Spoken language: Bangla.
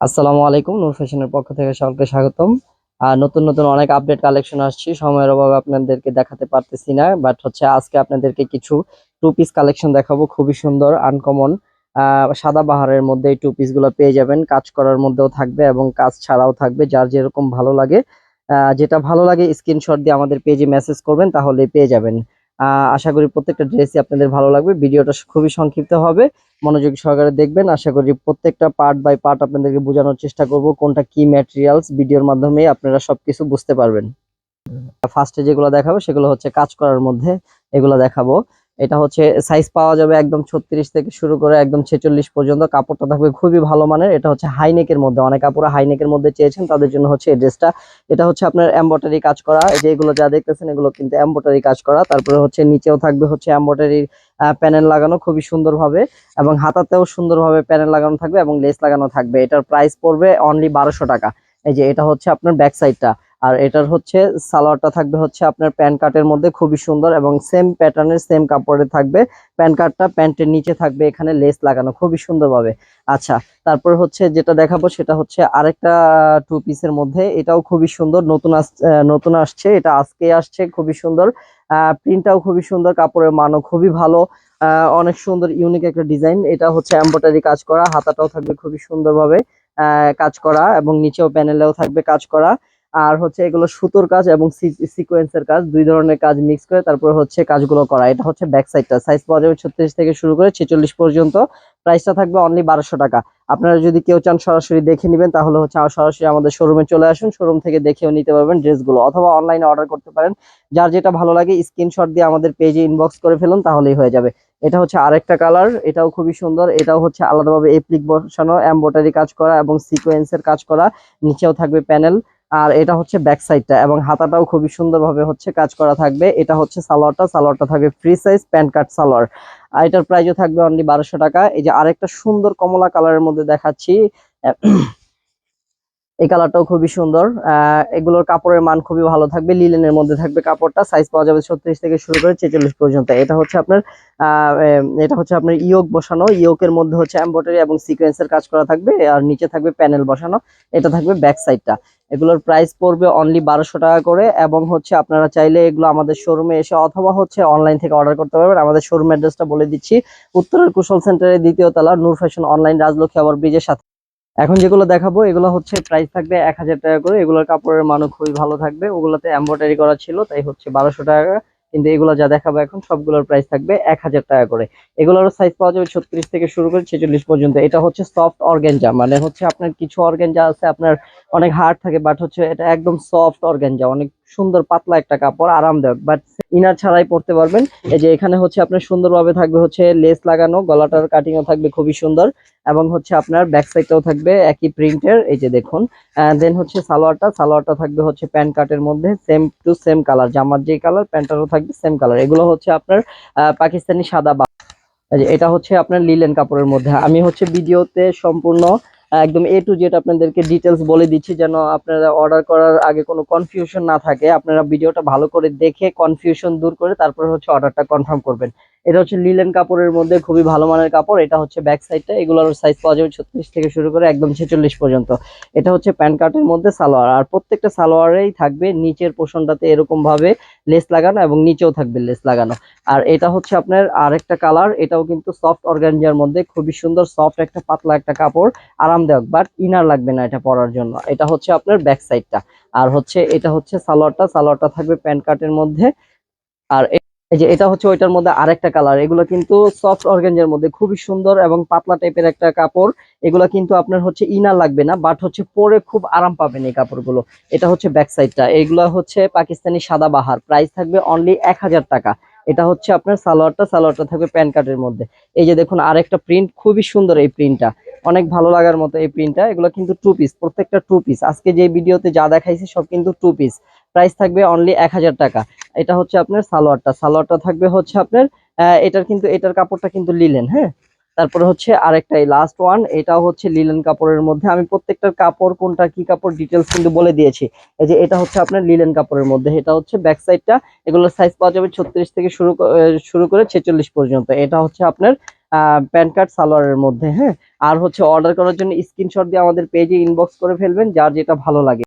আসসালামু আলাইকুম, নূর ফ্যাশনের পক্ষ থেকে সকলকে স্বাগতম। আর নতুন নতুন অনেক আপডেট কালেকশন আসছি, সময়ের অভাবে আপনাদেরকে দেখাতে পারতেছি না বাট হচ্ছে আজকে আপনাদেরকে কিছু টু পিস কালেকশন দেখাবো, খুবই সুন্দর আনকমন সাদা বাহারের মধ্যে এই টু পিসগুলো পেয়ে যাবেন, কাজ করার মধ্যেও থাকবে এবং কাজ ছাড়াও থাকবে, যার যেরকম ভালো লাগে। যেটা ভালো লাগে স্ক্রিনশট দিয়ে আমাদের পেজে মেসেজ করবেন তাহলে পেয়ে যাবেন। আশা করি প্রত্যেকটা ড্রেসই আপনাদের ভালো লাগবে। ভিডিওটা খুবই সংক্ষিপ্ত হবে। মনোযোগ সহকারে দেখবেন। আশা করি প্রত্যেকটা পার্ট বাই পার্ট আপনাদেরকে বোঝানোর চেষ্টা করব কোনটা কি ম্যাটেরিয়ালস ভিডিওর মাধ্যমে আপনারা সবকিছু বুঝতে পারবেন। ফার্স্টে যেগুলো দেখাবো সেগুলো হচ্ছে কাজ করার মধ্যে এগুলো দেখাবো। এটা হচ্ছে সাইজ পাওয়া যাবে একদম ছত্রিশ থেকে শুরু করে একদম ছেচল্লিশ পর্যন্ত। কাপড়টা থাকবে খুবই ভালো মানের। এটা হচ্ছে হাইনেকের মধ্যে। অনেক কাপড় হাইনেকের মধ্যে চেয়েছেন, তাদের জন্য হচ্ছে এই ড্রেসটা এটা হচ্ছে আপনার এম্বয়ডারি কাজ করা। এই যে এগুলো যা দেখতেছেন, এগুলো কিন্তু এম্বয়ডারি কাজ করা। তারপরে হচ্ছে নিচেও থাকবে হচ্ছে এম্বয়ডারির প্যানেল লাগানো খুবই সুন্দরভাবে। এবং হাতাতেও সুন্দরভাবে প্যানেল লাগানো থাকবে এবং লেস লাগানো থাকবে। এটার প্রাইস পড়বে অনলি বারোশো টাকা। এই যে এটা হচ্ছে আপনার ব্যাক সাইডটা আর এটার হচ্ছে সালোয়ারটা থাকবে হচ্ছে আপনার প্যান্ট কার্টের মধ্যে খুবই সুন্দর এবং সেম প্যাটার্নের সেম কাপড়ে থাকবে। প্যান্ট কার্টটা প্যান্টের নিচে থাকবে, এখানে লেস লাগানো খুবই সুন্দরভাবে। আচ্ছা তারপর হচ্ছে যেটা দেখাবো সেটা হচ্ছে আরেকটা টু পিসের মধ্যে, এটাও খুবই সুন্দর, নতুন নতুন আসছে, এটা আজকে আসছে, খুবই সুন্দর। প্রিন্টটাও খুবই সুন্দর, কাপড়ের মানও খুবই ভালো। অনেক সুন্দর ইউনিক একটা ডিজাইন এটা হচ্ছে এম্বয়ডারি কাজ করা, হাতাটাও থাকবে খুবই সুন্দরভাবে কাজ করা এবং নিচেও প্যানেলেও থাকবে কাজ করা। আর হচ্ছে এগুলো সুতোর কাজ এবং সিকোয়েন্সের কাজ, দুই ধরনের কাজ মিক্স করে তারপর হচ্ছে কাজগুলো করা। এটা হচ্ছে ব্যাক সাইডটা সাইজ পাওয়া যাবে ছত্রিশ থেকে শুরু করে ছেচল্লিশ পর্যন্ত। প্রাইসটা থাকবে অনলি বারোশো টাকা। আপনারা যদি কেউ চান সরাসরি দেখে নেবেন, তাহলে হচ্ছে সরাসরি আমাদের শোরুমে চলে আসুন। শোরুম থেকে দেখেও নিতে পারবেন ড্রেসগুলো অথবা অনলাইনে অর্ডার করতে পারেন। যার যেটা ভালো লাগে স্ক্রিনশট দিয়ে আমাদের পেজে ইনবক্স করে ফেলুন, তাহলেই হয়ে যাবে। এটা হচ্ছে আরেকটা কালার এটাও খুবই সুন্দর। এটাও হচ্ছে আলাদাভাবে এপ্লিক বসানো এমব্রয়ডারি কাজ করা এবং সিকোয়েন্সের কাজ করা। নিচেও থাকবে প্যানেল আর এটা হচ্ছে ব্যাক সাইডটা এবং হাতাটাও খুবই সুন্দরভাবে হচ্ছে কাজ করা থাকবে। এটা হচ্ছে সালোয়ারটা সালোয়ারটা থাকবে free size pant cut salwar. আর এটার প্রাইসও থাকবে অনলি বারোশো টাকা। এই যে আরেকটা সুন্দর কমলা কালারের মধ্যে দেখাচ্ছি। এই কালারটাও খুবই সুন্দর। এগুলোর কাপড়ের মান খুবই ভালো থাকবে লিলেনের মধ্যে থাকবে কাপড়টা। সাইজ পাওয়া যাবে ছত্রিশ থেকে শুরু করে ছেচল্লিশ পর্যন্ত। এটা হচ্ছে আপনার এটা হচ্ছে আপনার ইয়োক বসানো। ইয়োকের মধ্যে হচ্ছে এমব্রয়ডারি এবং সিকোয়েন্সের কাজ করা থাকবে, আর নিচে থাকবে প্যানেল বসানো। এটা থাকবে ব্যাক সাইডটা এগুলোর প্রাইস পড়বে অনলি বারোশো টাকা করে, এবং হচ্ছে আপনারা চাইলে এগুলো আমাদের শোরুমে এসে অথবা হচ্ছে অনলাইন থেকে অর্ডার করতে পারবেন। আমাদের শোরুম অ্যাড্রেসটা বলে দিচ্ছি। উত্তরের কুশল সেন্টারের দ্বিতীয় তলা, নূর ফ্যাশন অনলাইন রাজলক্ষ্মী আবার ব্রিজের সাথে। এখন যেগুলো দেখাবো, এগুলো হচ্ছে প্রাইস থাকবে এক হাজার টাকা করে। এগুলোর কাপড়ের মানও খুবই ভালো থাকবে। ওগুলোতে এম্ব্রয়ডারি করা ছিল, তাই হচ্ছে বারোশো টাকা কিন্তু এগুলো যা দেখাবো এখন, সবগুলোর প্রাইস থাকবে এক হাজার টাকা করে। এগুলোর সাইজ পাওয়া যাবে ছত্রিশ থেকে শুরু করে ছেচল্লিশ পর্যন্ত। এটা হচ্ছে সফট অর্গেঞ্জা মানে হচ্ছে আপনার কিছু অর্গেঞ্জা আছে, আপনার অনেক হার্ড থাকে বাট হচ্ছে এটা একদম সফট অর্গেঞ্জা অনেক সুন্দর পাতলা একটা কাপড়, আরামদায়ক বাট ইনার ছাড়াই পরতে পারবেন। এই যে এখানে হচ্ছে আপনার সুন্দরভাবে থাকবে হচ্ছে লেস লাগানো, গলাটার কাটিংও থাকবে খুবই সুন্দর, এবং হচ্ছে আপনার ব্যাক সাইডটাও থাকবে একই প্রিন্টের এই যে দেখুন। দেন হচ্ছে সালোয়ারটা সালোয়ারটা থাকবে হচ্ছে প্যান্ট কাটের মধ্যে সেম টু সেম কালার জামার যে কালার প্যান্টারও থাকবে সেম কালার এগুলো হচ্ছে আপনার পাকিস্তানি সাদা এটা হচ্ছে আপনার লিলেন কাপড়ের মধ্যে। আমি হচ্ছে ভিডিওতে সম্পূর্ণ একদম এ টু জেড আপনাদেরকে ডিটেলস বলে দিচ্ছি যেন আপনারা অর্ডার করার আগে কোনো কনফিউশন না থাকে। আপনারা ভিডিওটা ভালো করে দেখে কনফিউশন দূর করে তারপরে হচ্ছে অর্ডারটা কনফার্ম করবেন। এটা হচ্ছে লিলেন কাপড়ের মধ্যে খুবই ভালো মানের কাপড়। এটা হচ্ছে ব্যাক সাইডটা এগুলোর সাইজ পাওয়া যাবে ছত্রিশ থেকে শুরু করে একদম ছেচল্লিশ পর্যন্ত। এটা হচ্ছে প্যান্ট কার্টের মধ্যে সালোয়ার। আর প্রত্যেকটা সালোয়ারেই থাকবে নিচের পোর্শনটাতে এরকম ভাবে লেস লাগানো এবং নিচেও থাকবে লেস লাগানো। আর এটা হচ্ছে আপনার আরেকটা কালার এটাও কিন্তু সফট অর্গানজার মধ্যে খুবই সুন্দর সফট একটা পাতলা একটা কাপড়। আরামদায়ক বাট ইনার লাগবে না এটা পরার জন্য। এটা হচ্ছে আপনার ব্যাক সাইডটা আর হচ্ছে, এটা হচ্ছে সালোয়ারটা। সালোয়ারটা থাকবে প্যান্ট কার্টের মধ্যে। আর এই যে এটা হচ্ছে ওইটার মধ্যে আরেকটা কালার এগুলো কিন্তু সফট অর্গানজার মধ্যে, খুবই সুন্দর এবং পাতলা টাইপের একটা কাপড়। এগুলো কিন্তু আপনার হচ্ছে ইনার লাগবে না বাট হচ্ছে পরে খুব আরাম পাবেন এই কাপড়গুলো। এটা হচ্ছে ব্যাক সাইডটা এগুলো হচ্ছে পাকিস্তানি সাদা বাহার। প্রাইস থাকবে অনলি এক হাজার টাকা। এটা হচ্ছে আপনার সালোয়ারটা সালোয়ারটা থাকবে প্যান্ট কার্টের মধ্যে। এই যে দেখুন, আরেকটা প্রিন্ট খুবই সুন্দর এই প্রিন্টটা অনেক ভালো লাগার মতো এই প্রিন্টটা এগুলো কিন্তু টু পিস প্রত্যেকটা টু পিস আজকে যে ভিডিওতে যা দেখাইছি সব কিন্তু টু পিস প্রাইস থাকবে অনলি এক হাজার টাকা। এটা হচ্ছে আপনার সালোয়ারটা। সালোয়ারটা থাকবে হচ্ছে আপনার এটার কিন্তু, এটার কাপড়টা কিন্তু লিলেন হ্যাঁ? তারপরে হচ্ছে আরেকটা, এই লাস্ট ওয়ান এটাও হচ্ছে লিলেন কাপড়ের মধ্যে। আমি প্রত্যেকটার কাপড় কোনটা, কি কাপড় ডিটেলস কিন্তু বলে দিয়েছি। এই যে এটা হচ্ছে আপনার লিলেন কাপড়ের মধ্যে। এটা হচ্ছে ব্যাক সাইডটা এগুলোর সাইজ পাওয়া যাবে ছত্রিশ থেকে শুরু শুরু করে ছেচল্লিশ পর্যন্ত। এটা হচ্ছে আপনার প্যান কার্ড সালোয়ারের মধ্যে হ্যাঁ? আর হচ্ছে অর্ডার করার জন্য স্ক্রিনশট দিয়ে আমাদের পেজে ইনবক্স করে ফেলবেন, যার যেটা ভালো লাগে।